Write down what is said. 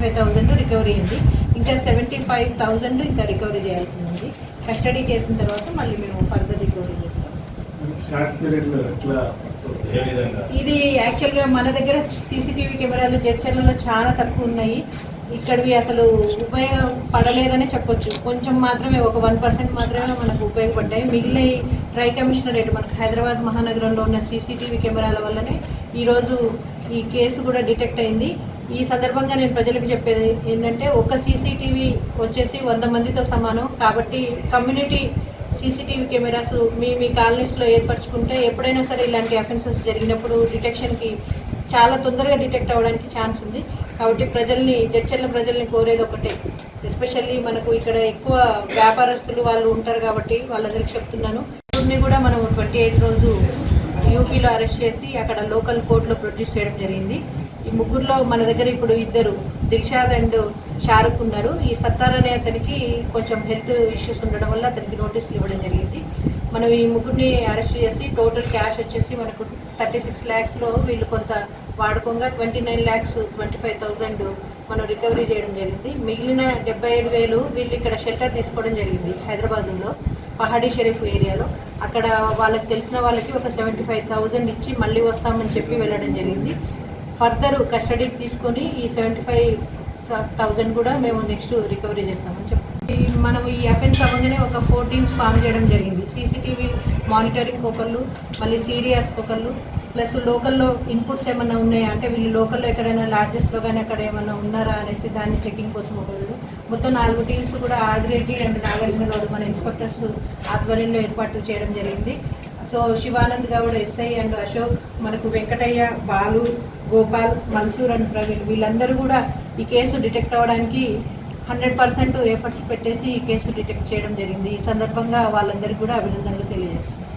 Five thousand recovery అయింది ఇంకా seventy five thousand ఇంకా రికవరీ చేయాల్సి ఉంది. కస్టడీ చేసిన తర్వాత మళ్ళీ మేము ఫర్దర్ రికవరీ చేస్తాం. ఇది యాక్చువల్గా మన దగ్గర సీసీటీవీ కెమెరాలు జడ్చర్లలో చాలా తక్కువ ఉన్నాయి. ఇక్కడివి అసలు ఉపయోగపడలేదనే చెప్పొచ్చు. కొంచెం మాత్రమే ఒక వన్ పర్సెంట్ మాత్రమే మనకు ఉపయోగపడ్డాయి. మిగిలిన ట్రై కమిషనరేట్ మనకు హైదరాబాద్ మహానగరంలో ఉన్న సీసీటీవీ కెమెరాల వల్లనే ఈరోజు ఈ కేసు కూడా డిటెక్ట్ అయింది. ఈ సందర్భంగా నేను ప్రజలకు చెప్పేది ఏంటంటే ఒక సీసీటీవీ వచ్చేసి వంద మందితో సమానం. కాబట్టి కమ్యూనిటీ సీసీటీవీ కెమెరాస్ మీ మీ కాలనీస్లో ఏర్పరచుకుంటే ఎప్పుడైనా సరే ఇలాంటి అఫెన్సెస్ జరిగినప్పుడు డిటెక్షన్కి చాలా తొందరగా డిటెక్ట్ అవ్వడానికి ఛాన్స్ ఉంది. కాబట్టి ప్రజల్ని జడ్చర్ల ప్రజల్ని కోరేది ఒకటే. ఎస్పెషల్లీ మనకు ఇక్కడ ఎక్కువ వ్యాపారస్తులు వాళ్ళు ఉంటారు కాబట్టి వాళ్ళందరికీ చెప్తున్నాను. కూడా మనం ట్వంటీ ఎయిత్ రోజు యూపీలో అరెస్ట్ చేసి అక్కడ లోకల్ కోర్టులో ప్రొడ్యూస్ చేయడం జరిగింది. ఈ ముగ్గురులో మన దగ్గర ఇప్పుడు ఇద్దరు దిల్షాద్ అండ్ షారుఖ్ ఉన్నారు. ఈ సత్తార్ అనే అతనికి కొంచెం హెల్త్ ఇష్యూస్ ఉండడం వల్ల అతనికి నోటీసులు ఇవ్వడం జరిగింది. మనం ఈ ముగ్గురిని అరెస్ట్ చేసి టోటల్ క్యాష్ వచ్చేసి మనకు థర్టీ సిక్స్ ల్యాక్స్లో వీళ్ళు కొంత వాడుకోగా twenty nine lakhs twenty five thousand మనం రికవరీ చేయడం జరిగింది. మిగిలిన డెబ్బై ఐదు వేలు వీళ్ళు ఇక్కడ షెల్టర్ తీసుకోవడం జరిగింది హైదరాబాద్లో. పహాడీ షరీఫ్ ఏరియాలో. అక్కడ వాళ్ళకి తెలిసిన వాళ్ళకి ఒక సెవెంటీ ఫైవ్ థౌజండ్ ఇచ్చి మళ్ళీ వస్తామని చెప్పి వెళ్ళడం జరిగింది. ఫర్దర్ కస్టడీకి తీసుకొని ఈ సెవెంటీ ఫైవ్ థౌజండ్ కూడా మేము నెక్స్ట్ రికవరీ చేస్తామని చెప్తాం మనం ఈ అఫెన్స్ అవ్వగానే ఒక ఫోర్ టీమ్స్ ఫామ్ చేయడం జరిగింది. సీసీటీవీ మానిటరింగ్ ఒకళ్ళు మళ్ళీ సీరియస్ ఒకళ్ళు ప్లస్ లోకల్లో ఇన్పుట్స్ ఏమైనా ఉన్నాయా? అంటే వీళ్ళు లోకల్లో ఎక్కడైనా లాడ్జెస్లో కానీ అక్కడ ఏమైనా ఉన్నారా అనేసి దాన్ని చెకింగ్ కోసం ఒకళ్ళు. మొత్తం నాలుగు టీమ్స్ కూడా ఆదిరెడ్డి అండ్ నాగార్జున గౌడ్ మన ఇన్స్పెక్టర్స్ ఆధ్వర్యంలో ఏర్పాటు చేయడం జరిగింది. So Shivanand Goud SI and Ashok మనకు వెంకటయ్య బాలు గోపాల్ మల్సూర్ అండ్ ప్రవీణ్ వీళ్ళందరూ కూడా ఈ కేసు డిటెక్ట్ అవ్వడానికి హండ్రెడ్ పర్సెంట్ ఎఫర్ట్స్ పెట్టేసి ఈ కేసు డిటెక్ట్ చేయడం జరిగింది. ఈ సందర్భంగా వాళ్ళందరికీ కూడా అభినందనలు తెలియజేస్తున్నాను